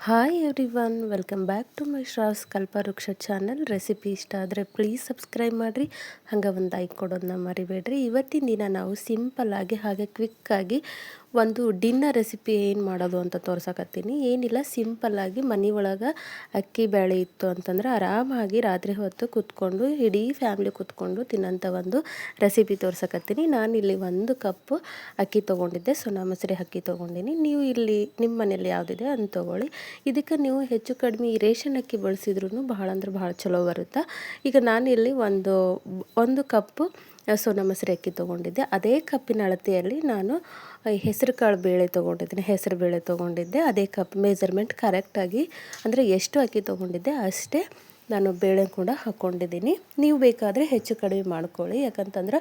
Hi everyone welcome back to my Shravs Kalpavriksha channel recipe ಇಷ್ಟ ಆದರೆ please subscribe ಮಾಡಿರಿ. ಹಂಗೆ ಒಂದು ಲೈಕ್ ಕೊಡೋದನ್ನ ಮರಿಬೇಡ್ರಿ. ಇವತ್ತಿನ ದಿನ ನಾವು ಸಿಂಪಲ್ಲಾಗಿ ಹಾಗೆ ಕ್ವಿಕ್ಕಾಗಿ ಒಂದು ಡಿನ್ನರ್ ರೆಸಿಪಿ ಏನು ಮಾಡೋದು ಅಂತ ತೋರ್ಸಕತ್ತೀನಿ. ಏನಿಲ್ಲ ಸಿಂಪಲ್ಲಾಗಿ ಮನೆ ಒಳಗೆ ಅಕ್ಕಿ ಬೇಳೆ ಇತ್ತು ಅಂತಂದ್ರೆ ಆರಾಮಾಗಿ ರಾತ್ರಿ ಹೊತ್ತು ಕೂತ್ಕೊಂಡು, ಇಡೀ ಫ್ಯಾಮ್ಲಿ ಕೂತ್ಕೊಂಡು ತಿನ್ನೋಂಥ ಒಂದು ರೆಸಿಪಿ ತೋರ್ಸಕತ್ತೀನಿ. ನಾನು ಇಲ್ಲಿ ಒಂದು ಕಪ್ ಅಕ್ಕಿ ತೊಗೊಂಡಿದ್ದೆ. ಸೊನಾ ಮಸರಿ ಅಕ್ಕಿ ತೊಗೊಂಡಿನಿ. ನೀವು ಇಲ್ಲಿ ನಿಮ್ಮ ಮನೇಲಿ ಯಾವುದಿದೆ ಅಂತ ತೊಗೊಳ್ಳಿ. ಇದಕ್ಕೆ ನೀವು ಹೆಚ್ಚು ಕಡಿಮೆ ರೇಷನ್ ಅಕ್ಕಿ ಬಳಸಿದ್ರು ಬಹಳ ಅಂದ್ರೆ ಭಾಳ ಚಲೋ ಬರುತ್ತೆ. ಈಗ ನಾನು ಇಲ್ಲಿ ಒಂದು ಒಂದು ಕಪ್ಪು ಸೋನಾ ಮಸೂರಿ ಅಕ್ಕಿ ತೊಗೊಂಡಿದ್ದೆ. ಅದೇ ಕಪ್ಪಿನ ಅಳತೆಯಲ್ಲಿ ನಾನು ಹೆಸರು ಕಾಳು ಬೇಳೆ ತೊಗೊಂಡಿದ್ದೀನಿ, ಹೆಸರು ಬೇಳೆ ತೊಗೊಂಡಿದ್ದೆ. ಅದೇ ಕಪ್ ಮೆಜರ್ಮೆಂಟ್ ಕರೆಕ್ಟಾಗಿ ಅಂದರೆ ಎಷ್ಟು ಅಕ್ಕಿ ತೊಗೊಂಡಿದ್ದೆ ಅಷ್ಟೇ ನಾನು ಬೇಳೆ ಕೂಡ ಹಾಕ್ಕೊಂಡಿದ್ದೀನಿ ನೀವು ಬೇಕಾದರೆ ಹೆಚ್ಚು ಕಡಿಮೆ ಮಾಡ್ಕೊಳ್ಳಿ. ಯಾಕಂತಂದ್ರೆ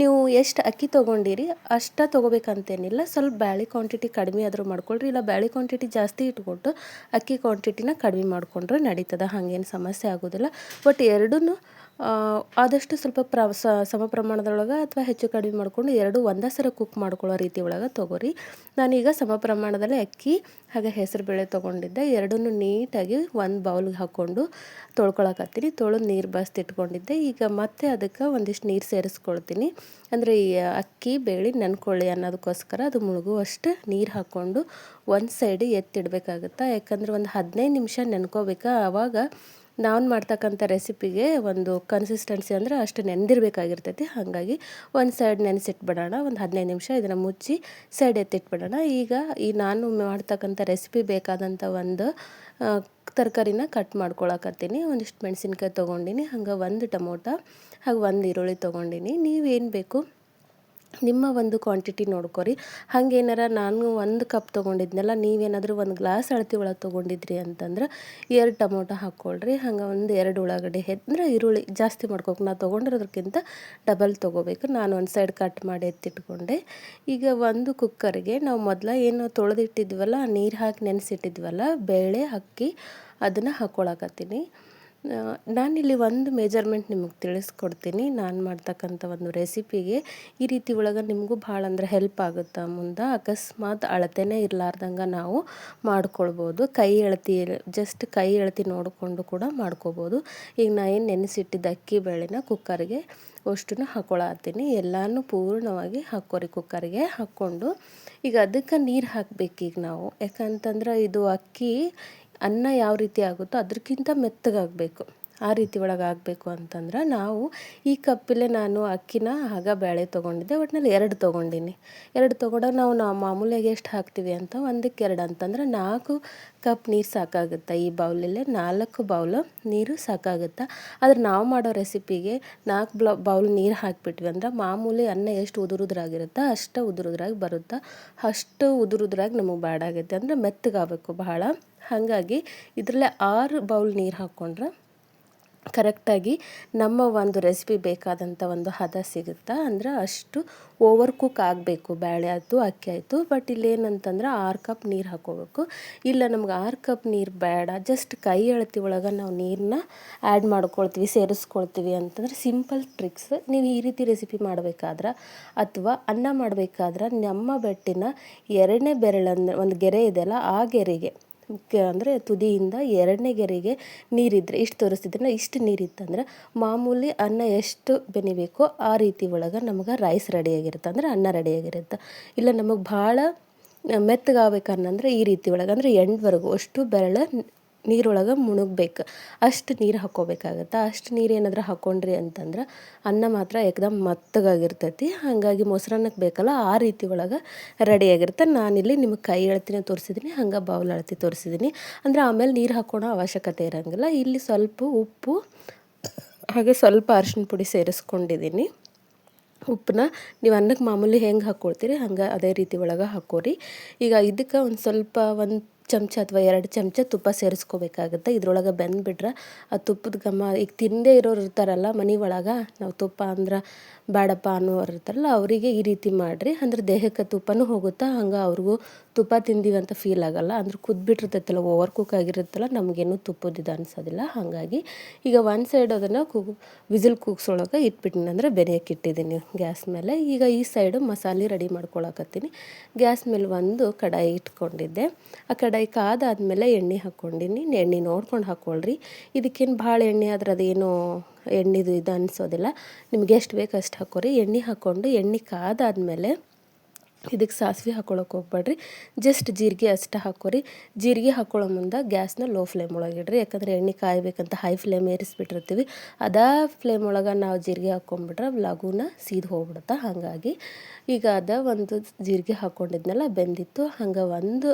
ನೀವು ಎಷ್ಟು ಅಕ್ಕಿ ತೊಗೊಂಡಿರಿ, ಅಷ್ಟ ತೊಗೋಬೇಕಂತೇನಿಲ್ಲ. ಸ್ವಲ್ಪ ಬ್ಯಾಳೆ ಕ್ವಾಂಟಿಟಿ ಕಡಿಮೆ ಆದರೂ ಮಾಡ್ಕೊಳ್ರಿ. ಇಲ್ಲ ಬ್ಯಾಳೆ ಕ್ವಾಂಟಿಟಿ ಜಾಸ್ತಿ ಇಟ್ಕೊಟ್ಟು ಅಕ್ಕಿ ಕ್ವಾಂಟಿಟಿನ ಕಡಿಮೆ ಮಾಡಿಕೊಂಡ್ರೆ ನಡೀತದೆ. ಹಾಗೇನು ಸಮಸ್ಯೆ ಆಗೋದಿಲ್ಲ. ಬಟ್ ಎರಡೂ ಆದಷ್ಟು ಸ್ವಲ್ಪ ಪ್ರ ಸಮ ಪ್ರಮಾಣದೊಳಗೆ ಅಥವಾ ಹೆಚ್ಚು ಕಡಿಮೆ ಮಾಡಿಕೊಂಡು ಎರಡು ಒಂದೇ ಸರ ಕುಕ್ ಮಾಡ್ಕೊಳ್ಳೋ ರೀತಿ ಒಳಗೆ ತೊಗೋರಿ. ನಾನೀಗ ಸಮ ಪ್ರಮಾಣದಲ್ಲಿ ಅಕ್ಕಿ, ಹಾಗೆ ಹೆಸರುಬೇಳೆ ತೊಗೊಂಡಿದ್ದೆ. ಎರಡನ್ನೂ ನೀಟಾಗಿ ಒಂದು ಬೌಲ್ಗೆ ಹಾಕ್ಕೊಂಡು ತೊಳ್ಕೊಳಕತ್ತೀನಿ. ತೊಳೆದು ನೀರು ಬಸ್ತಿ ಇಟ್ಕೊಂಡಿದ್ದೆ. ಈಗ ಮತ್ತೆ ಅದಕ್ಕೆ ಒಂದಿಷ್ಟು ನೀರು ಸೇರಿಸ್ಕೊಳ್ತೀನಿ. ಅಂದರೆ ಈ ಅಕ್ಕಿ, ಬೇಳೆ, ನೆನ್ಕೊಳ್ಳಿ ಅನ್ನೋದಕ್ಕೋಸ್ಕರ ಅದು ಮುಳುಗುವಷ್ಟು ನೀರು ಹಾಕ್ಕೊಂಡು ಒಂದು ಸೈಡ್ ಎತ್ತಿಡಬೇಕಾಗುತ್ತೆ? ಯಾಕಂದ್ರೆ ಒಂದು ಹದಿನೈದು ನಿಮಿಷ ನೆನ್ಕೋಬೇಕಾ? ಆವಾಗ ನಾನು ಮಾಡ್ತಕ್ಕಂಥ ರೆಸಿಪಿಗೆ ಒಂದು ಕನ್ಸಿಸ್ಟೆನ್ಸಿ ಅಂದರೆ ಅಷ್ಟು ನೆನೆದಿರ್ಬೇಕಾಗಿರ್ತೈತಿ. ಹಾಗಾಗಿ ಒಂದು ಸೈಡ್ ನೆನೆಸಿಟ್ಬಿಡೋಣ ಒಂದು ಹದಿನೈದು ನಿಮಿಷ ಇದನ್ನು ಮುಚ್ಚಿ ಸೈಡ್ ಎತ್ತಿಟ್ಬಿಡೋಣ ಈಗ ಈ ನಾನು ಮಾಡ್ತಕ್ಕಂಥ ರೆಸಿಪಿ ಬೇಕಾದಂಥ ಒಂದು ತರಕಾರಿನ ಕಟ್ ಮಾಡ್ಕೊಳಕತ್ತೀನಿ. ಒಂದಿಷ್ಟು ಮೆಣಸಿನ್ಕಾಯಿ ತೊಗೊಂಡಿನಿ, ಹಂಗೆ ಒಂದು ಟೊಮೊಟೊ, ಹಾಗೆ ಒಂದು ಈರುಳ್ಳಿ ತೊಗೊಂಡಿನಿ. ನೀವೇನು ಬೇಕು? ನಿಮ್ಮ ಒಂದು ಕ್ವಾಂಟಿಟಿ ನೋಡ್ಕೊರಿ. ಏನಾರ ನಾನು ಒಂದು ಕಪ್ ತೊಗೊಂಡಿದ್ನಲ್ಲ, ನೀವೇನಾದರೂ ಒಂದು ಗ್ಲಾಸ್ ಅಳತಿ ಒಳಗೆ ತೊಗೊಂಡಿದ್ರಿ ಅಂತಂದ್ರೆ ಎರಡು ಟೊಮೊಟೊ ಹಾಕ್ಕೊಳ್ರಿ ಹಂಗೆ ಒಂದು ಎರಡು ಉಳ್ಳಾಗಡ್ಡೆ ಅಂದ್ರೆ ಈರುಳ್ಳಿ ಜಾಸ್ತಿ ಮಾಡ್ಕೋಕೆ, ನಾ ತೊಗೊಂಡಿರೋದಕ್ಕಿಂತ ಡಬಲ್ ತೊಗೋಬೇಕು. ನಾನು ಒಂದು ಸೈಡ್ ಕಟ್ ಮಾಡಿ ಎತ್ತಿಟ್ಕೊಂಡೆ. ಈಗ ಒಂದು ಕುಕ್ಕರ್ಗೆ ನಾವು ಮೊದಲ ಏನು ತೊಳೆದಿಟ್ಟಿದ್ವಲ್ಲ, ನೀರು ಹಾಕಿ ನೆನೆಸಿಟ್ಟಿದ್ವಲ್ಲ, ಬೇಳೆ, ಅಕ್ಕಿ, ಅದನ್ನು ಹಾಕ್ಕೊಳಕತ್ತೀನಿ ನಾನಿಲ್ಲಿ ಒಂದು ಮೆಜರ್ಮೆಂಟ್ ನಿಮಗೆ ತಿಳಿಸ್ಕೊಡ್ತೀನಿ. ನಾನು ಮಾಡ್ತಕ್ಕಂಥ ಒಂದು ರೆಸಿಪಿಗೆ ಈ ರೀತಿ ಒಳಗೆ ನಿಮಗೂ ಭಾಳ ಅಂದ್ರೆ ಹೆಲ್ಪ್ ಆಗುತ್ತೆ ಮುಂದೆ. ಅಕಸ್ಮಾತ್ ಅಳತೆನೇ ಇರಲಾರ್ದಂಗೆ ನಾವು ಮಾಡ್ಕೊಳ್ಬೋದು. ಕೈ ಎಳತಿ ಜಸ್ಟ್ ಕೈ ಎಳತಿ ನೋಡಿಕೊಂಡು ಕೂಡ ಮಾಡ್ಕೋಬೋದು. ಈಗ ನಾ ಏನು ನೆನೆಸಿಟ್ಟಿದ್ದ ಅಕ್ಕಿ ಬೇಳೆನ ಕುಕ್ಕರ್ಗೆ ಅಷ್ಟು ಹಾಕೊಳತ್ತೀನಿ. ಎಲ್ಲನೂ ಪೂರ್ಣವಾಗಿ ಹಾಕೋರಿ ಕುಕ್ಕರ್ಗೆ ಹಾಕ್ಕೊಂಡು. ಈಗ ಅದಕ್ಕೆ ನೀರು ಹಾಕಬೇಕೀಗ ನಾವು. ಯಾಕಂತಂದ್ರೆ ಇದು ಅಕ್ಕಿ ಅನ್ನ ಯಾವ ರೀತಿ ಆಗುತ್ತೋ ಅದಕ್ಕಿಂತ ಮೆತ್ತಗಾಗಬೇಕು. ಆ ರೀತಿ ಒಳಗೆ ಆಗಬೇಕು ಅಂತಂದ್ರೆ ನಾವು ಈ ಕಪ್ಪಲ್ಲೇ ನಾನು ಅಕ್ಕಿನ ಆಗ ಬೇಳೆ ತೊಗೊಂಡಿದ್ದೆ ಒಟ್ಟಿನಲ್ಲಿ ಎರಡು ತೊಗೊಂಡಿನಿ. ಎರಡು ತೊಗೊಂಡಾಗ ನಾವು ನಾವು ಮಾಮೂಲಿಯಾಗಿ ಎಷ್ಟು ಹಾಕ್ತೀವಿ ಅಂತ ಒಂದಕ್ಕೆ ಎರಡು ಅಂತಂದ್ರೆ ನಾಲ್ಕು ಕಪ್ ನೀರು ಸಾಕಾಗುತ್ತೆ ಈ ಬೌಲಲ್ಲೇ ನಾಲ್ಕು ಬೌಲ್ ನೀರು ಸಾಕಾಗುತ್ತೆ. ಆದ್ರೆ ನಾವು ಮಾಡೋ ರೆಸಿಪಿಗೆ ನಾಲ್ಕು ಬ್ಲೌ, ಬೌಲ್ ನೀರು ಹಾಕಿಬಿಟ್ವಿ ಅಂದ್ರೆ ಮಾಮೂಲಿ ಅನ್ನ ಎಷ್ಟು ಉದುರುದ್ರಾಗಿರುತ್ತೆ ಅಷ್ಟು ಉದುರುದ್ರಾಗಿ ಬರುತ್ತೆ. ಅಷ್ಟು ಉದುರುದ್ರಾಗಿ ನಮಗೆ ಬ್ಯಾಡಾಗುತ್ತೆ ಅಂದರೆ ಮೆತ್ತಗಾಗಬೇಕು ಬಹಳ. ಹಾಗಾಗಿ ಇದರಲ್ಲೇ ಆರು ಬೌಲ್ ನೀರು ಹಾಕ್ಕೊಂಡ್ರೆ ಕರೆಕ್ಟಾಗಿ ನಮ್ಮ ಒಂದು ರೆಸಿಪಿ ಬೇಕಾದಂಥ ಒಂದು ಹದ ಸಿಗುತ್ತಾ? ಅಂದ್ರೆ ಅಷ್ಟು ಓವರ್ ಕುಕ್ ಆಗಬೇಕು ಬೇಳೆ ಆಯಿತು, ಅಕ್ಕಿ ಆಯಿತು. ಬಟ್ ಇಲ್ಲೇನಂತಂದ್ರೆ ಆರು ಕಪ್ ನೀರು ಹಾಕೋಬೇಕು. ಇಲ್ಲ, ನಮ್ಗೆ ಆರು ಕಪ್ ನೀರು ಬೇಡ. ಜಸ್ಟ್ ಕೈ ಅಳತಿ ಒಳಗೆ ನಾವು ನೀರನ್ನ ಆ್ಯಡ್ ಮಾಡ್ಕೊಳ್ತೀವಿ, ಸೇರಿಸ್ಕೊಳ್ತೀವಿ ಅಂತಂದ್ರೆ ಸಿಂಪಲ್ ಟ್ರಿಕ್ಸ್ ನೀವು ಈ ರೀತಿ ರೆಸಿಪಿ ಮಾಡಬೇಕಾದ್ರೆ ಅಥವಾ ಅನ್ನ ಮಾಡಬೇಕಾದ್ರೆ ನಮ್ಮ ಬೆಟ್ಟಿನ ಎರಡನೇ ಬೆರಳನ್ನು, ಒಂದು ಗೆರೆ ಇದೆಯಲ್ಲ, ಆ ಗೆರೆಗೆ ಅಂದರೆ ತುದಿಯಿಂದ ಎರಡನೇ ಗೆರೆಗೆ ನೀರಿದ್ದರೆ ಇಷ್ಟು ತೋರಿಸ್ತಿದ್ರೆ ಇಷ್ಟು ನೀರಿತ್ತಂದ್ರೆ ಮಾಮೂಲಿ ಅನ್ನ ಎಷ್ಟು ಬೆನಿಬೇಕೋ ಆ ರೀತಿ ಒಳಗೆ ನಮಗೆ ರೈಸ್ ರೆಡಿಯಾಗಿರುತ್ತೆ ಅಂದರೆ ಅನ್ನ ರೆಡಿಯಾಗಿರುತ್ತೆ ಇಲ್ಲ ನಮಗೆ ಭಾಳ ಮೆತ್ತಗಾಗಬೇಕನ್ನಂದ್ರೆ ಈ ರೀತಿ ಒಳಗೆ ಅಂದರೆ ಎಂಡ್ವರೆಗೂ ಅಷ್ಟು ಬೆರಳ ನೀರೊಳಗೆ ಮುಳುಗ್ಬೇಕು ಅಷ್ಟು ನೀರು ಹಾಕ್ಕೋಬೇಕಾಗತ್ತೆ. ಅಷ್ಟು ನೀರು ಏನಾದರೂ ಹಾಕ್ಕೊಂಡ್ರಿ ಅಂತಂದ್ರೆ ಅನ್ನ ಮಾತ್ರ ಏಕದಮ್ ಮತ್ತಗಾಗಿರ್ತೈತಿ. ಹಾಗಾಗಿ ಮೊಸರನ್ನಕ್ಕೆ ಬೇಕಲ್ಲ, ಆ ರೀತಿ ಒಳಗೆ ರೆಡಿಯಾಗಿರುತ್ತೆ ನಾನಿಲ್ಲಿ ನಿಮಗೆ ಕೈ ಅಳತಿನೇ ತೋರಿಸಿದ್ದೀನಿ ಹಂಗೆ ಬೌಲ್ ಅಳತಿ ತೋರಿಸಿದ್ದೀನಿ ಅಂದರೆ ಆಮೇಲೆ ನೀರು ಹಾಕ್ಕೊಳೋ ಅವಶ್ಯಕತೆ ಇರೋಂಗಿಲ್ಲ. ಇಲ್ಲಿ ಸ್ವಲ್ಪ ಉಪ್ಪು, ಹಾಗೆ ಸ್ವಲ್ಪ ಅರಿಶಿನ ಪುಡಿ ಸೇರಿಸ್ಕೊಂಡಿದ್ದೀನಿ ಉಪ್ಪನ್ನ ನೀವು ಅನ್ನಕ್ಕೆ ಮಾಮೂಲಿ ಹೆಂಗೆ ಹಾಕ್ಕೊಳ್ತೀರಿ ಹಂಗೆ ಅದೇ ರೀತಿ ಒಳಗೆ ಹಾಕೋರಿ. ಈಗ ಇದಕ್ಕೆ ಒಂದು ಸ್ವಲ್ಪ ಒಂದು ಚಮಚ ಅಥವಾ ಎರಡು ಚಮಚ ತುಪ್ಪ ಸೇರಿಸ್ಕೋಬೇಕಾಗುತ್ತೆ. ಇದ್ರೊಳಗೆ ಬೆಂದ್ಬಿಟ್ರೆ ಆ ತುಪ್ಪದ ಘಮ ಈಗ ತಿಂದೇ ಇರೋರು ಇರ್ತಾರಲ್ಲ ಮನೆ ಒಳಗೆ, ನಾವು ತುಪ್ಪ ಅಂದ್ರೆ ಬೇಡಪ್ಪ ಅನ್ನೋರು ಇರ್ತಾರಲ್ಲ ಅವರಿಗೆ ಈ ರೀತಿ ಮಾಡಿರಿ. ಅಂದ್ರೆ ದೇಹಕ್ಕೆ ತುಪ್ಪನೂ ಹೋಗುತ್ತಾ, ಹಂಗೆ ಅವ್ರಿಗೂ ತುಪ್ಪ ತಿಂದೀವಿ ಅಂತ ಫೀಲ್ ಆಗಲ್ಲ. ಅಂದ್ರೆ ಕುದ್ಬಿಟ್ಟಿರ್ತೈತಲ್ಲ ಓವರ್ ಕುಕ್ ಆಗಿರುತ್ತಲ್ಲ, ನಮಗೇನು ತುಪ್ಪದಿದೆ ಅನ್ಸೋದಿಲ್ಲ. ಹಾಗಾಗಿ ಈಗ ಒಂದು ಸೈಡ್ ಅದನ್ನು ಕು, ವಿಸಿಲ್ ಕೂಗ್ಸೊಳಗೆ ಇಟ್ಬಿಟ್ಟಿನಿ ಅಂದರೆ ಬೆರೆಯಕ್ಕೆ ಇಟ್ಟಿದ್ದೀನಿ ಗ್ಯಾಸ್ ಮೇಲೆ. ಈಗ ಈ ಸೈಡು ಮಸಾಲೆ ರೆಡಿ ಮಾಡ್ಕೊಳಕತ್ತೀನಿ. ಗ್ಯಾಸ್ ಮೇಲೆ ಒಂದು ಕಡಾಯಿ ಇಟ್ಕೊಂಡಿದ್ದೆ. ಆ ಕಡಾಯಿ ಕಾದಾದ್ಮೇಲೆ ಎಣ್ಣೆ ಹಾಕ್ಕೊಂಡಿನಿ. ಎಣ್ಣೆ ನೋಡ್ಕೊಂಡು ಹಾಕ್ಕೊಳ್ರಿ ಇದಕ್ಕೇನು ಭಾಳ ಎಣ್ಣೆ ಆದ್ರೆ ಅದೇನು ಎಣ್ಣೆದು ಇದು ಅನಿಸೋದಿಲ್ಲ. ನಿಮ್ಗೆ ಎಷ್ಟು ಬೇಕು ಅಷ್ಟು ಹಾಕೋರಿ. ಎಣ್ಣೆ ಹಾಕ್ಕೊಂಡು ಎಣ್ಣೆ ಕಾದಾದಮೇಲೆ ಇದಕ್ಕೆ ಸಾಸಿವೆ ಹಾಕ್ಕೊಳಕ್ಕೆ ಹೋಗ್ಬೇಡ್ರಿ ಜಸ್ಟ್ ಜೀರಿಗೆ ಅಷ್ಟು ಹಾಕೋರಿ. ಜೀರಿಗೆ ಹಾಕ್ಕೊಳ್ಳೋ ಮುಂದೆ ಗ್ಯಾಸ್ನ ಲೋ ಫ್ಲೇಮ್ ಒಳಗೆ ಇಡ್ರಿ. ಯಾಕಂದರೆ ಎಣ್ಣೆ ಕಾಯಬೇಕಂತ ಹೈ ಫ್ಲೇಮ್ ಏರಿಸ್ಬಿಟ್ಟಿರ್ತೀವಿ. ಅದಾ ಫ್ಲೇಮ್ ಒಳಗೆ ನಾವು ಜೀರಿಗೆ ಹಾಕ್ಕೊಂಡ್ಬಿಟ್ರೆ ಲಘುನ ಸೀದ್ ಹೋಗ್ಬಿಡುತ್ತೆ. ಹಾಗಾಗಿ ಈಗ ಅದ ಒಂದು ಜೀರಿಗೆ ಹಾಕ್ಕೊಂಡಿದ್ನೆಲ್ಲ ಬೆಂದಿತ್ತು. ಹಂಗೆ ಒಂದು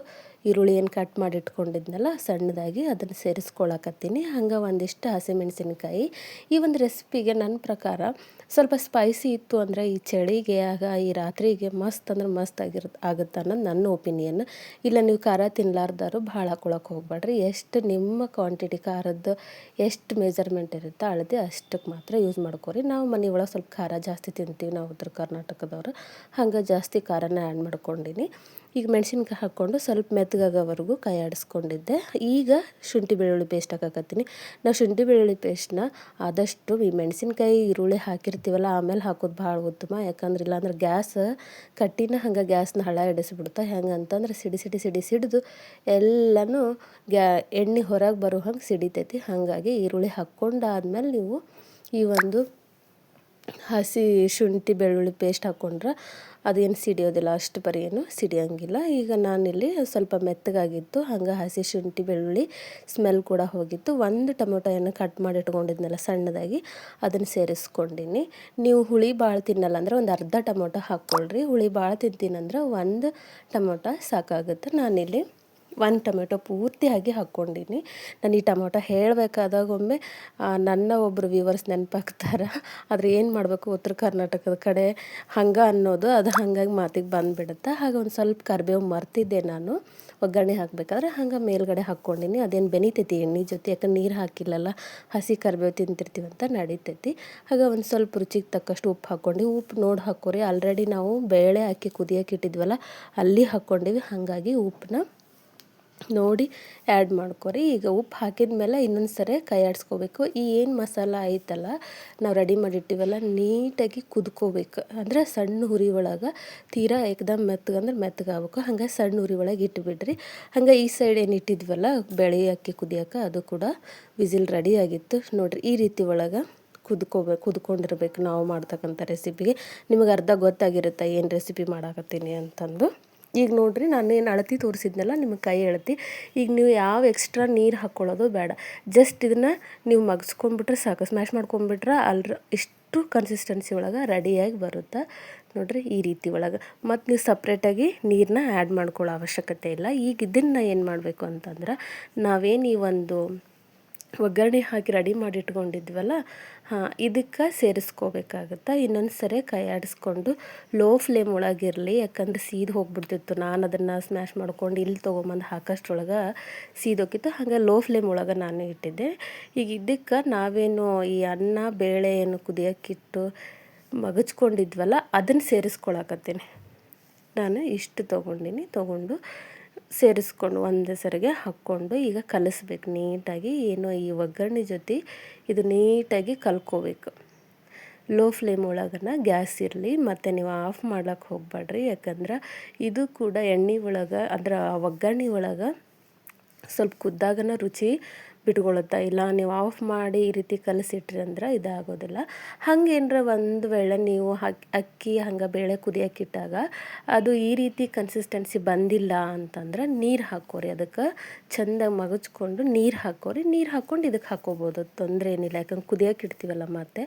ಈರುಳ್ಳಿ ಏನು ಕಟ್ ಮಾಡಿ ಇಟ್ಕೊಂಡಿದ್ನಲ್ಲ ಸಣ್ಣದಾಗಿ ಅದನ್ನು ಸೇರಿಸ್ಕೊಳಕತ್ತೀನಿ. ಹಂಗೆ ಒಂದಿಷ್ಟು ಹಸಿಮೆಣಸಿನ್ಕಾಯಿ. ಈ ಒಂದು ರೆಸಿಪಿಗೆ ನನ್ನ ಪ್ರಕಾರ ಸ್ವಲ್ಪ ಸ್ಪೈಸಿ ಇತ್ತು ಅಂದರೆ ಈ ಚಳಿಗೆ, ಆಗ ಈ ರಾತ್ರಿಗೆ ಮಸ್ತ್ ಅಂದ್ರೆ ಮಸ್ತ್ ಆಗಿರ್, ಆಗುತ್ತೆ ಅನ್ನೋದು ನನ್ನ ಒಪಿನಿಯನ್ ಇಲ್ಲ, ನೀವು ಖಾರ ತಿನ್ನಲಾರ್ದಾರು ಭಾಳ ಹಾಕೊಳಕ್ಕೆ ಹೋಗ್ಬೇಡ್ರಿ ಎಷ್ಟು ನಿಮ್ಮ ಕ್ವಾಂಟಿಟಿ ಖಾರದ್ದು ಎಷ್ಟು ಮೆಜರ್ಮೆಂಟ್ ಇರುತ್ತೆ ಅಳದೆ ಅಷ್ಟಕ್ಕೆ ಮಾತ್ರ ಯೂಸ್ ಮಾಡ್ಕೊರಿ. ನಾವು ಮನೆ ಒಳಗೆ ಸ್ವಲ್ಪ ಖಾರ ಜಾಸ್ತಿ ತಿಂತೀವಿ, ನಾವು ಉತ್ತರ ಕರ್ನಾಟಕದವರು. ಹಂಗೆ ಜಾಸ್ತಿ ಖಾರನ ಆ್ಯಡ್ ಮಾಡ್ಕೊಂಡಿನಿ. ಈಗ ಮೆಣಸಿನ್ಕಾಯಿ ಹಾಕ್ಕೊಂಡು ಸ್ವಲ್ಪ ಮೆತ್ತಗಾಗೋವರೆಗೂ ಕೈ ಆಡಿಸ್ಕೊಂಡಿದ್ದೆ ಈಗ ಶುಂಠಿ ಬೆಳ್ಳುಳ್ಳಿ ಪೇಸ್ಟ್ ಹಾಕಕತ್ತೀನಿ. ನಾವು ಶುಂಠಿ ಬೆಳ್ಳುಳ್ಳಿ ಪೇಸ್ಟ್ನ ಆದಷ್ಟು ಈ ಮೆಣಸಿನ್ಕಾಯಿ, ಈರುಳ್ಳಿ ಹಾಕಿರ್ತೀವಲ್ಲ, ಆಮೇಲೆ ಹಾಕೋದು ಭಾಳ ಉತ್ತಮ. ಯಾಕಂದ್ರೆ ಇಲ್ಲಾಂದ್ರೆ ಗ್ಯಾಸ್ ಕಟ್ಟಿನ ಹಂಗೆ ಗ್ಯಾಸ್ನ ಹಳ ಹಿಡಿಸ್ಬಿಡ್ತಾ ಹೆಂಗೆ ಅಂತಂದ್ರೆ ಸಿಡಿ ಸಿಡಿ ಸಿಡಿ ಸಿಡಿದು ಎಲ್ಲನೂ ಗ್ಯಾ ಎಣ್ಣೆ ಹೊರಗೆ ಬರೋ ಹಂಗೆ ಸಿಡಿತೈತಿ. ಹಾಗಾಗಿ ಈರುಳ್ಳಿ ಹಾಕ್ಕೊಂಡಾದ್ಮೇಲೆ ನೀವು ಈ ಒಂದು ಹಸಿ ಶುಂಠಿ ಬೆಳ್ಳುಳ್ಳಿ ಪೇಸ್ಟ್ ಹಾಕ್ಕೊಂಡ್ರೆ ಅದೇನು ಸಿಡಿಯೋದಿಲ್ಲ, ಅಷ್ಟು ಬರೀ ಏನು ಸಿಡಿಯೋಂಗಿಲ್ಲ. ಈಗ ನಾನಿಲ್ಲಿ ಸ್ವಲ್ಪ ಮೆತ್ತಗಾಗಿತ್ತು, ಹಂಗೆ ಹಸಿ ಶುಂಠಿ, ಬೆಳ್ಳುಳ್ಳಿ ಸ್ಮೆಲ್ ಕೂಡ ಹೋಗಿತ್ತು. ಒಂದು ಟೊಮೊಟೊಯನ್ನು ಕಟ್ ಮಾಡಿ ಇಟ್ಕೊಂಡಿದ್ನಲ್ಲ ಸಣ್ಣದಾಗಿ, ಅದನ್ನು ಸೇರಿಸ್ಕೊಂಡಿನಿ. ನೀವು ಹುಳಿ ಭಾಳ ತಿನ್ನಲ್ಲ ಅಂದರೆ ಒಂದು ಅರ್ಧ ಟೊಮೊಟೊ ಹಾಕ್ಕೊಳ್ರಿ ಹುಳಿ ಭಾಳ ತಿಂತೀನಂದ್ರೆ ಒಂದು ಟೊಮೊಟೊ ಸಾಕಾಗುತ್ತೆ. ನಾನಿಲ್ಲಿ ಒಂದು ಟೊಮೆಟೊ ಪೂರ್ತಿಯಾಗಿ ಹಾಕ್ಕೊಂಡಿನಿ. ನಾನು ಈ ಟೊಮೆಟೊ ಹೇಳಬೇಕಾದಾಗ ಒಮ್ಮೆ ನನ್ನ ಒಬ್ಬರು ವ್ಯೂವರ್ಸ್ ನೆನಪಾಗ್ತಾರೆ. ಆದರೆ ಏನು ಮಾಡಬೇಕು? ಉತ್ತರ ಕರ್ನಾಟಕದ ಕಡೆ ಹಂಗೆ ಅನ್ನೋದು, ಅದು ಹಾಗಾಗಿ ಮಾತಿಗೆ ಬಂದುಬಿಡುತ್ತೆ. ಹಾಗೆ ಒಂದು ಸ್ವಲ್ಪ ಕರಿಬೇವು ಮರ್ತಿದ್ದೆ ನಾನು. ಒಗ್ಗರಣೆ ಹಾಕಬೇಕಾದ್ರೆ ಹಂಗೆ ಮೇಲ್ಗಡೆ ಹಾಕ್ಕೊಂಡಿನಿ. ಅದೇನು ಬೆನಿತೈತಿ? ಎಣ್ಣೆ ಜೊತೆ, ಯಾಕಂದ್ರೆ ನೀರು ಹಾಕಿಲ್ಲಲ್ಲ, ಹಸಿ ಕರಿಬೇವು ಅಂತ ನಡೀತೈತಿ. ಹಾಗೆ ಒಂದು ಸ್ವಲ್ಪ ರುಚಿಗೆ ತಕ್ಕಷ್ಟು ಉಪ್ಪು ಹಾಕ್ಕೊಂಡು, ಉಪ್ಪು ನೋಡಿ ಹಾಕೋರಿ. ಆಲ್ರೆಡಿ ನಾವು ಬೇಳೆ ಹಾಕಿ ಕುದಿಯೋಕೆ ಇಟ್ಟಿದ್ವಲ್ಲ, ಅಲ್ಲಿ ಹಾಕ್ಕೊಂಡಿವಿ. ಹಾಗಾಗಿ ಉಪ್ಪನ್ನ ನೋಡಿ ಆ್ಯಡ್ ಮಾಡ್ಕೊರಿ. ಈಗ ಉಪ್ಪು ಹಾಕಿದ ಮೇಲೆ ಇನ್ನೊಂದು ಸರಿ ಕೈ ಆಡಿಸ್ಕೋಬೇಕು. ಈ ಏನು ಮಸಾಲ ಐತಲ್ಲ, ನಾವು ರೆಡಿ ಮಾಡಿಟ್ಟಿವಲ್ಲ, ನೀಟಾಗಿ ಕುದ್ಕೋಬೇಕು. ಅಂದರೆ ಸಣ್ಣ ಹುರಿ ಒಳಗೆ ತೀರಾ ಏಕದಮ್ ಮೆತ್ತಗಂದ್ರೆ ಮೆತ್ತಗಾಗಬೇಕು ಹಂಗೆ ಸಣ್ಣ ಹುರಿ ಒಳಗೆ ಇಟ್ಟುಬಿಡ್ರಿ ಹಂಗೆ ಈ ಸೈಡ್ ಏನು ಇಟ್ಟಿದ್ವಲ್ಲ, ಬೆಳೆ ಅಕ್ಕಿ ಕುದಿಯೋಕೆ ಅದು ಕೂಡ ವಿಸಿಲ್ ರೆಡಿ ಆಗಿತ್ತು. ನೋಡಿರಿ, ಈ ರೀತಿ ಒಳಗೆ ಕುದ್ಕೋಬೇಕು ಕುದ್ಕೊಂಡಿರ್ಬೇಕು ನಾವು ಮಾಡ್ತಕ್ಕಂಥ ರೆಸಿಪಿಗೆ ನಿಮಗೆ ಅರ್ಧ ಗೊತ್ತಾಗಿರುತ್ತೆ ಏನು ರೆಸಿಪಿ ಮಾಡಾಕತ್ತೀನಿ ಅಂತಂದು. ಈಗ ನೋಡಿರಿ ನಾನು ಏನು ಅಳತಿ ತೋರಿಸಿದ್ನಲ್ಲ ನಿಮಗೆ ಕೈ ಅಳತಿ, ಈಗ ನೀವು ಯಾವ ಎಕ್ಸ್ಟ್ರಾ ನೀರು ಹಾಕ್ಕೊಳ್ಳೋದು ಬೇಡ. ಜಸ್ಟ್ ಇದನ್ನು ನೀವು ಮಗ್ಸ್ಕೊಂಡ್ಬಿಟ್ರೆ ಸಾಕು ಸ್ಮ್ಯಾಶ್ ಮಾಡ್ಕೊಂಡ್ಬಿಟ್ರೆ ಅಲ್ರ ಇಷ್ಟು ಕನ್ಸಿಸ್ಟೆನ್ಸಿ ಒಳಗೆ ರೆಡಿಯಾಗಿ ಬರುತ್ತೆ. ನೋಡಿರಿ ಈ ರೀತಿ ಒಳಗೆ. ಮತ್ತು ನೀವು ಸಪ್ರೇಟಾಗಿ ನೀರನ್ನ ಆ್ಯಡ್ ಮಾಡ್ಕೊಳ್ಳೋ ಅವಶ್ಯಕತೆ ಇಲ್ಲ. ಈಗ ಇದನ್ನು ಏನು ಮಾಡಬೇಕು ಅಂತಂದ್ರೆ ನಾವೇನು ಈ ಒಂದು ಒಗ್ಗರಣೆ ಹಾಕಿ ರೆಡಿ ಮಾಡಿ ಇಟ್ಕೊಂಡಿದ್ವಲ್ಲ ಹಾಂ, ಇದಕ್ಕೆ ಸೇರಿಸ್ಕೋಬೇಕಾಗುತ್ತೆ? ಇನ್ನೊಂದು ಸರಿ ಕೈ ಆಡಿಸ್ಕೊಂಡು ಲೋ ಫ್ಲೇಮ್ ಒಳಗಿರಲಿ, ಯಾಕಂದ್ರೆ ಸೀದ್ ಹೋಗ್ಬಿಡ್ತಿತ್ತು. ನಾನು ಅದನ್ನು ಸ್ಮ್ಯಾಶ್ ಮಾಡ್ಕೊಂಡು ಇಲ್ಲಿ ತೊಗೊಂಬಂದು ಹಾಕೋಷ್ಟ್ರೊಳಗೆ ಸೀದೋಗಿತ್ತು ಹಾಗೆ ಲೋ ಫ್ಲೇಮ್ ಒಳಗೆ ನಾನು ಇಟ್ಟಿದ್ದೆ. ಈಗ ಇದಕ್ಕೆ ನಾವೇನು ಈ ಅನ್ನ ಬೇಳೆ ಏನು ಕುದಿಯೋಕ್ಕಿಟ್ಟು ಮಗಚ್ಕೊಂಡಿದ್ವಲ್ಲ, ಅದನ್ನು ಸೇರಿಸ್ಕೊಳಕತ್ತೀನಿ. ನಾನು ಇಷ್ಟು ತೊಗೊಂಡಿನಿ. ತೊಗೊಂಡು ಸೇರಿಸ್ಕೊಂಡು ಒಂದೇ ಸರಿಗೆ ಹಾಕ್ಕೊಂಡು ಈಗ ಕಲಿಸ್ಬೇಕು ನೀಟಾಗಿ. ಏನು ಈ ಒಗ್ಗರಣೆ ಜೊತೆ ಇದು ನೀಟಾಗಿ ಕಲ್ಕೋಬೇಕು. ಲೋ ಫ್ಲೇಮ್ ಒಳಗನ ಗ್ಯಾಸ್ ಇರಲಿ, ಮತ್ತು ನೀವು ಆಫ್ ಮಾಡ್ಲಿಕ್ಕೆ ಹೋಗ್ಬೇಡ್ರಿ ಯಾಕಂದ್ರೆ ಇದು ಕೂಡ ಎಣ್ಣೆ ಒಳಗೆ, ಅಂದ್ರೆ ಒಗ್ಗರಣೆ ಒಳಗೆ ಸ್ವಲ್ಪ ಕುದ್ದಾಗನ ರುಚಿ ಬಿಟ್ಕೊಳ್ಳುತ್ತೆ ಇಲ್ಲ, ನೀವು ಆಫ್ ಮಾಡಿ ಈ ರೀತಿ ಕಲಸಿಟ್ರಿ ಅಂದ್ರೆ ಇದಾಗೋದಿಲ್ಲ. ಹಂಗೇನರ ಒಂದು ವೇಳೆ ನೀವು ಅಕ್ಕಿ ಹಂಗೆ ಬೇಳೆ ಕುದಿಯೋಕ್ಕಿಟ್ಟಾಗ ಅದು ಈ ರೀತಿ ಕನ್ಸಿಸ್ಟೆನ್ಸಿ ಬಂದಿಲ್ಲ ಅಂತಂದ್ರೆ ನೀರು ಹಾಕೋರಿ ಅದಕ್ಕೆ ಚೆಂದ ಮಗಚ್ಕೊಂಡು ನೀರು ಹಾಕೋರಿ ನೀರು ಹಾಕ್ಕೊಂಡು ಇದಕ್ಕೆ ಹಾಕೋಬೋದು. ತೊಂದರೆ ಏನಿಲ್ಲ. ಯಾಕಂದ್ರೆ ಕುದಿಯೋಕೆ ಇಡ್ತೀವಲ್ಲ ಮತ್ತೆ.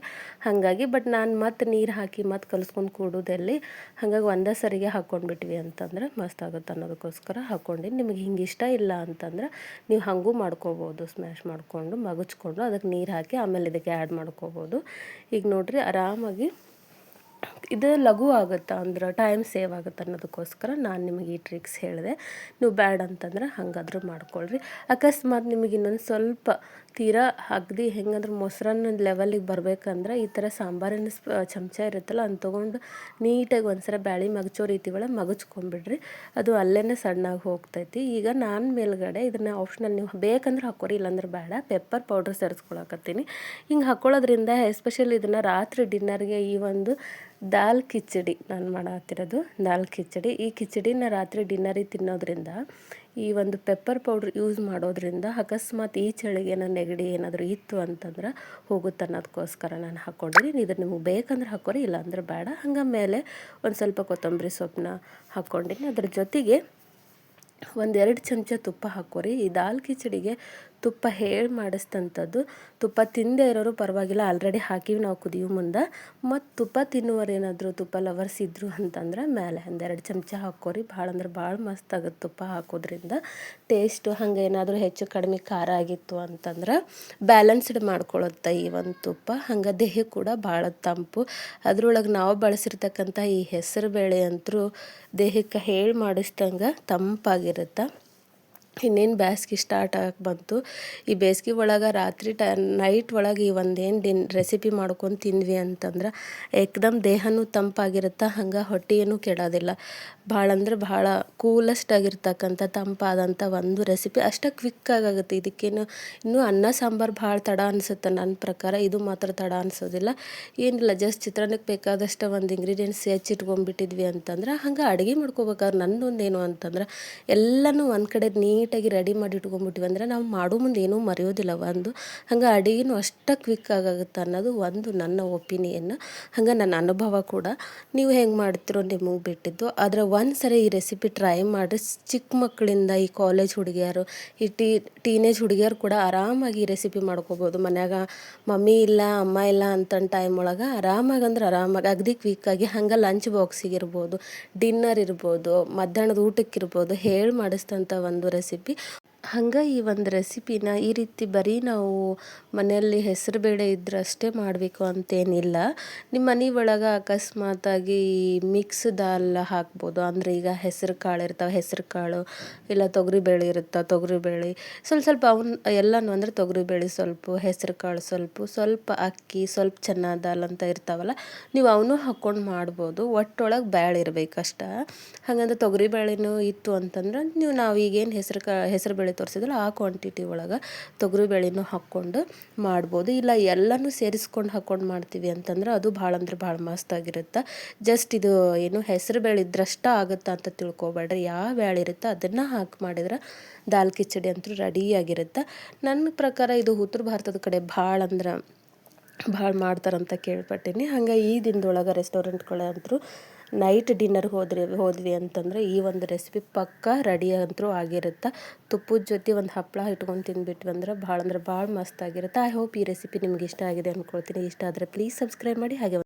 ಹಾಗಾಗಿ ಬಟ್ ನಾನು ಮತ್ತೆ ನೀರು ಹಾಕಿ ಮತ್ತೆ ಕಲಸ್ಕೊಂಡು ಕೂಡೋದಲ್ಲಿ ಹಾಗಾಗಿ ಒಂದೇ ಸರಿಗೆ ಹಾಕ್ಕೊಂಡ್ಬಿಟ್ವಿ ಅಂತಂದ್ರೆ ಮಸ್ತ್ ಆಗುತ್ತೆ ಅನ್ನೋದಕ್ಕೋಸ್ಕರ ಹಾಕ್ಕೊಂಡು ನಿಮಗೆ ಹಿಂಗೆ ಇಷ್ಟ ಇಲ್ಲ ಅಂತಂದ್ರೆ ನೀವು ಹಾಗೂ ಮಾಡ್ಕೋಬೋದು ಸ್ಮೆಲ್. ಮ್ಯಾಶ್ ಮಾಡಿಕೊಂಡು, ಮಗುಚ್ಕೊಂಡು ಅದಕ್ಕೆ ನೀರು ಹಾಕಿ ಆಮೇಲೆ ಇದಕ್ಕೆ ಆ್ಯಡ್ ಮಾಡ್ಕೋಬೋದು. ಈಗ ನೋಡಿರಿ ಆರಾಮಾಗಿ ಇದು ಲಘು ಆಗುತ್ತೆ ಅಂದ್ರೆ ಟೈಮ್ ಸೇವ್ ಆಗುತ್ತೆ ಅನ್ನೋದಕ್ಕೋಸ್ಕರ ನಾನು ನಿಮಗೆ ಈ ಟ್ರಿಕ್ಸ್ ಹೇಳಿದೆ. ನೀವು ಬ್ಯಾಡ್ ಅಂತಂದ್ರೆ ಹಾಗಾದ್ರೂ ಮಾಡ್ಕೊಳ್ರಿ. ಅಕಸ್ಮಾತ್ ನಿಮಗೆ ಇನ್ನೊಂದು ಸ್ವಲ್ಪ ತೀರಾ ಅಗ್ದಿ ಹೆಂಗಂದ್ರೆ ಮೊಸರನ್ನ ಲೆವೆಲಿಗೆ ಬರ್ಬೇಕಂದ್ರೆ ಈ ಥರ ಸಾಂಬಾರಿನ ಚಮಚ ಇರುತ್ತಲ್ಲ ಅದನ್ನ ತೊಗೊಂಡು ನೀಟಾಗಿ ಒಂದ್ಸಲ ಬ್ಯಾಳಿ ಮಗಚೋ ರೀತಿ ಒಳಗೆ ಮಗಚ್ಕೊಂಬಿಡ್ರಿ ಅದು ಅಲ್ಲೇ ಸಣ್ಣಾಗಿ ಹೋಗ್ತೈತಿ. ಈಗ ನಾನು ಮೇಲ್ಗಡೆ ಇದನ್ನು ಆಪ್ಷನಲ್ ನೀವು ಬೇಕಂದ್ರೆ ಹಾಕೋರಿ, ಇಲ್ಲಾಂದ್ರೆ ಬೇಡ. ಪೆಪ್ಪರ್ ಪೌಡ್ರ್ ಸೇರಿಸ್ಕೊಳಕತ್ತೀನಿ. ಹಿಂಗೆ ಹಾಕ್ಕೊಳ್ಳೋದ್ರಿಂದ ಎಸ್ಪೆಷಲಿ ಇದನ್ನು ರಾತ್ರಿ ಡಿನ್ನರ್ಗೆ ಈ ಒಂದು ದಾಲ್ ಕಿಚಡಿ ನಾನು ಮಾಡತ್ತಿರೋದು ದಾಲ್ ಕಿಚಡಿ ಈ ಕಿಚಡಿನ ರಾತ್ರಿ ಡಿನ್ನರಿಗೆ ತಿನ್ನೋದ್ರಿಂದ ಈ ಒಂದು ಪೆಪ್ಪರ್ ಪೌಡ್ರ್ ಯೂಸ್ ಮಾಡೋದ್ರಿಂದ ಅಕಸ್ಮಾತ್ ಈ ಚಳಿಗೆ ನನ್ನ ನೆಗಡಿ ಏನಾದರೂ ಇತ್ತು ಅಂತಂದ್ರೆ ಹೋಗುತ್ತೆ ಅನ್ನೋದಕ್ಕೋಸ್ಕರ ನಾನು ಹಾಕ್ಕೊಂಡಿದ್ದೀನಿ ಇದು ನಿಮಗೆ ಬೇಕಂದ್ರೆ ಹಾಕೋರಿ ಇಲ್ಲಾಂದ್ರೆ ಬೇಡ. ಹಂಗೆ ಮೇಲೆ ಒಂದು ಸ್ವಲ್ಪ ಕೊತ್ತಂಬರಿ ಸೊಪ್ಪನ್ನ ಹಾಕ್ಕೊಂಡಿನಿ ಅದ್ರ ಜೊತೆಗೆ ಒಂದೆರಡು ಚಮಚ ತುಪ್ಪ ಹಾಕೋರಿ ಈ ದಾಲ್ ಕಿಚಡಿಗೆ ತುಪ್ಪ ಹೇಳಿ ಮಾಡಿಸ್ತಂಥದ್ದು. ತುಪ್ಪ ತಿಂದೇ ಇರೋರು ಪರವಾಗಿಲ್ಲ ಆಲ್ರೆಡಿ ಹಾಕೀವಿ, ನಾವು ಕುದಿಯೋ ಮುಂದೆ. ಮತ್ತು ತುಪ್ಪ ತಿನ್ನುವರು ಏನಾದರೂ ತುಪ್ಪ ಲವರ್ಸ್ ಇದ್ದರು ಅಂತಂದ್ರೆ ಮೇಲೆ ಒಂದೆರಡು ಚಮಚ ಹಾಕೋರಿ ಭಾಳ ಅಂದ್ರೆ ಭಾಳ ಮಸ್ತ್ ಆಗುತ್ತೆ ತುಪ್ಪ ಹಾಕೋದ್ರಿಂದ ಟೇಸ್ಟು ಹಂಗೆ ಏನಾದರೂ ಹೆಚ್ಚು ಕಡಿಮೆ ಖಾರ ಆಗಿತ್ತು ಅಂತಂದ್ರೆ ಬ್ಯಾಲೆನ್ಸ್ಡ್ ಮಾಡ್ಕೊಳ್ಳುತ್ತೆ ಈ ಒಂದು ತುಪ್ಪ. ಹಂಗೆ ದೇಹ ಕೂಡ ಭಾಳ ತಂಪು. ಅದರೊಳಗೆ ನಾವು ಬಳಸಿರ್ತಕ್ಕಂಥ ಈ ಹೆಸರು ಬೇಳೆ ಅಂತರೂ ದೇಹಕ್ಕೆ ಹೇಳಿ ಮಾಡಿಸ್ದಂಗೆ ತಂಪಾಗಿರುತ್ತೆ. ಇನ್ನೇನು ಬೇಸ್ಗೆ ಸ್ಟಾರ್ಟ್ ಆಗಕ್ಕೆ ಬಂತು. ಈ ಬೇಸ್ಗೆ ಒಳಗೆ ರಾತ್ರಿ ಟ ನೈಟ್ ಒಳಗೆ ಈ ಒಂದೇನು ದಿನ ರೆಸಿಪಿ ಮಾಡ್ಕೊಂಡು ತಿಂದ್ವಿ ಅಂತಂದ್ರೆ ಏಕ್ದಮ್ ದೇಹನೂ ತಂಪಾಗಿರುತ್ತೆ, ಹಂಗೆ ಹೊಟ್ಟೆಯೂ ಕೆಡೋದಿಲ್ಲ. ಭಾಳ ಅಂದ್ರೆ ಭಾಳ ಕೂಲೆಸ್ಟ್ ಆಗಿರ್ತಕ್ಕಂಥ ತಂಪಾದಂಥ ಒಂದು ರೆಸಿಪಿ ಅಷ್ಟೇ ಕ್ವಿಕ್ ಆಗುತ್ತೆ. ಇದಕ್ಕೇನು ಇನ್ನೂ ಅನ್ನ, ಸಾಂಬಾರು ಭಾಳ ತಡ ಅನಿಸುತ್ತೆ ನನ್ನ ಪ್ರಕಾರ. ಇದು ಮಾತ್ರ ತಡ ಅನಿಸೋದಿಲ್ಲ. ಏನಿಲ್ಲ ಜಸ್ಟ್ ಚಿತ್ರಾನ್ನಕ್ಕೆ ಬೇಕಾದಷ್ಟು ಒಂದು ಇಂಗ್ರೀಡಿಯೆಂಟ್ಸ್ ಹೆಚ್ಚಿಟ್ಕೊಂಡ್ಬಿಟ್ಟಿದ್ವಿ ಅಂತಂದ್ರೆ ಹಂಗೆ ಅಡುಗೆ ಮಾಡ್ಕೋಬೇಕಾದ್ರೆ ನನ್ನೊಂದೇನು ಅಂತಂದ್ರೆ ಎಲ್ಲನೂ ಒಂದು ಕಡೆ ನೀಟಾಗಿ ರೆಡಿ ಮಾಡಿ ಇಟ್ಕೊಂಡ್ಬಿಟ್ಟಿವಿ ಅಂದ್ರೆ ನಾವು ಮಾಡೋ ಮುಂದೆ ಏನೂ ಮರೆಯೋದಿಲ್ಲ. ಒಂದು, ಹಂಗೆ ಅಡುಗೆನೂ ಅಷ್ಟು ಕ್ವಿಕ್ ಆಗುತ್ತೆ ಅನ್ನೋದು ಒಂದು ನನ್ನ ಒಪಿನಿಯನ್. ಹಂಗೆ ನನ್ನ ಅನುಭವ ಕೂಡ. ನೀವು ಹೆಂಗೆ ಮಾಡ್ತಿರೋ ನಿಮಗೆ ಬಿಟ್ಟಿದ್ದು. ಆದರೆ ಒಂದು ಸರಿ ಈ ರೆಸಿಪಿ ಟ್ರೈ ಮಾಡಿ ಚಿಕ್ಕ ಮಕ್ಕಳಿಂದ ಈ ಕಾಲೇಜ್ ಹುಡುಗಿಯರು, ಈ ಟೀ ಟೀನೇಜ್ ಹುಡುಗಿಯರು ಕೂಡ ಆರಾಮಾಗಿ ಈ ರೆಸಿಪಿ ಮಾಡ್ಕೋಬೋದು. ಮನ್ಯಾಗ ಮಮ್ಮಿ ಇಲ್ಲ, ಅಮ್ಮ ಇಲ್ಲ ಅಂತಂದು ಟೈಮ್ ಒಳಗೆ ಆರಾಮಾಗಿ ಅಂದ್ರೆ ಆರಾಮಾಗಿ ಅಗದಿ ಕ್ವಿಕ್ಕಾಗಿ ಹಂಗೆ ಲಂಚ್ ಬಾಕ್ಸಿಗೆ ಇರ್ಬೋದು ಡಿನ್ನರ್ ಇರ್ಬೋದು, ಮಧ್ಯಾಹ್ನದ ಊಟಕ್ಕೆ ಇರ್ಬೋದು ಹೇಳಿ ಮಾಡಿಸ್ತಂಥ ಒಂದು ರೆಸಿಪಿ చెప్పి ಹಂಗೆ ಈ ಒಂದು ರೆಸಿಪಿನ ಈ ರೀತಿ ಬರೀ ನಾವು ಮನೆಯಲ್ಲಿ ಹೆಸರು ಬೇಳೆ ಇದ್ರೆ ಅಷ್ಟೇ ಮಾಡಬೇಕು ಅಂತೇನಿಲ್ಲ. ನಿಮ್ಮ ಮನೆ ಒಳಗೆ ಅಕಸ್ಮಾತಾಗಿ ಮಿಕ್ಸ್ ದಾಲ್ ಹಾಕ್ಬೋದು. ಅಂದರೆ ಈಗ ಹೆಸರು ಕಾಳು ಇರ್ತಾವೆ, ಹೆಸರು ಕಾಳು, ಇಲ್ಲ ತೊಗರಿಬೇಳೆ ಇರುತ್ತೆ ತೊಗರಿಬೇಳೆ ಸ್ವಲ್ಪ ಸ್ವಲ್ಪ ಅವನ್ನ ಎಲ್ಲನೂ ಅಂದರೆ ತೊಗರಿಬೇಳೆ ಸ್ವಲ್ಪ, ಹೆಸರು ಕಾಳು ಸ್ವಲ್ಪ ಸ್ವಲ್ಪ ಅಕ್ಕಿ, ಸ್ವಲ್ಪ ಚೆನ್ನ ದಾಲ್ ಅಂತ ಇರ್ತಾವಲ್ಲ, ನೀವು ಅವನು ಹಾಕ್ಕೊಂಡು ಮಾಡ್ಬೋದು. ಒಟ್ಟೊಳಗೆ ಬ್ಯಾಳೆ ಇರಬೇಕಷ್ಟ ಹಾಗಂದ್ರೆ ತೊಗರಿಬೇಳೆನೂ ಇತ್ತು ಅಂತಂದ್ರೆ ನೀವು ನಾವು ಈಗೇನು ಹೆಸರು ಕಾ, ಹೆಸರು ಬೇಳೆ ತೋರಿಸಿದ್ರಲ್ಲ ಆ ಕ್ವಾಂಟಿಟಿ ಒಳಗೆ ತೊಗರಿಬೇಳೆನೂ ಹಾಕ್ಕೊಂಡು ಮಾಡ್ಬೋದು. ಇಲ್ಲ, ಎಲ್ಲನೂ ಸೇರಿಸ್ಕೊಂಡು ಹಾಕ್ಕೊಂಡು ಮಾಡ್ತೀವಿ ಅಂತಂದ್ರೆ ಅದು ಭಾಳ ಅಂದ್ರೆ ಭಾಳ ಮಸ್ತಾಗಿರುತ್ತೆ ಜಸ್ಟ್ ಇದು ಏನು ಹೆಸರು ಬೇಳೆ ಇದ್ರಷ್ಟ ಆಗುತ್ತಾ ಅಂತ ತಿಳ್ಕೊಬೇಡ್ರಿ. ಯಾವ ಬೇಳೆ ಇರುತ್ತೆ ಅದನ್ನು ಹಾಕಿ ಮಾಡಿದ್ರೆ ದಾಲ್ ಕಿಚಡಿ ಅಂತೂ ರೆಡಿಯಾಗಿರುತ್ತೆ ನನ್ನ ಪ್ರಕಾರ ಇದು ಉತ್ತರ ಭಾರತದ ಕಡೆ ಭಾಳ ಅಂದ್ರೆ ಭಾಳ ಮಾಡ್ತಾರಂತ ಕೇಳ್ಪಟ್ಟೀನಿ. ಹಂಗೆ ಈ ದಿನದೊಳಗೆ ರೆಸ್ಟೋರೆಂಟ್ಗಳಂತೂ ನೈಟ್ ಡಿನ್ನರ್ ಹೋದ್ರಿ, ಹೋದ್ವಿ ಅಂತಂದರೆ ಈ ಒಂದು ರೆಸಿಪಿ ಪಕ್ಕ ರೆಡಿ ಅಂತೂ ಆಗಿರುತ್ತೆ. ತುಪ್ಪದ ಜೊತೆ ಒಂದು ಹಪ್ಪಳ ಇಟ್ಕೊಂಡು ತಿಂದ್ಬಿಟ್ವಿ ಅಂದ್ರೆ ಭಾಳ ಅಂದ್ರೆ ಭಾಳ ಮಸ್ತಾಗಿರುತ್ತೆ ಐ ಹೋಪ್ ಈ ರೆಸಿಪಿ ನಿಮ್ಗೆ ಇಷ್ಟ ಆಗಿದೆ ಅಂದ್ಕೊಳ್ತೀನಿ ಇಷ್ಟ ಆದರೆ ಪ್ಲೀಸ್ ಸಬ್ಸ್ಕ್ರೈಬ್ ಮಾಡಿ, ಹಾಗೆ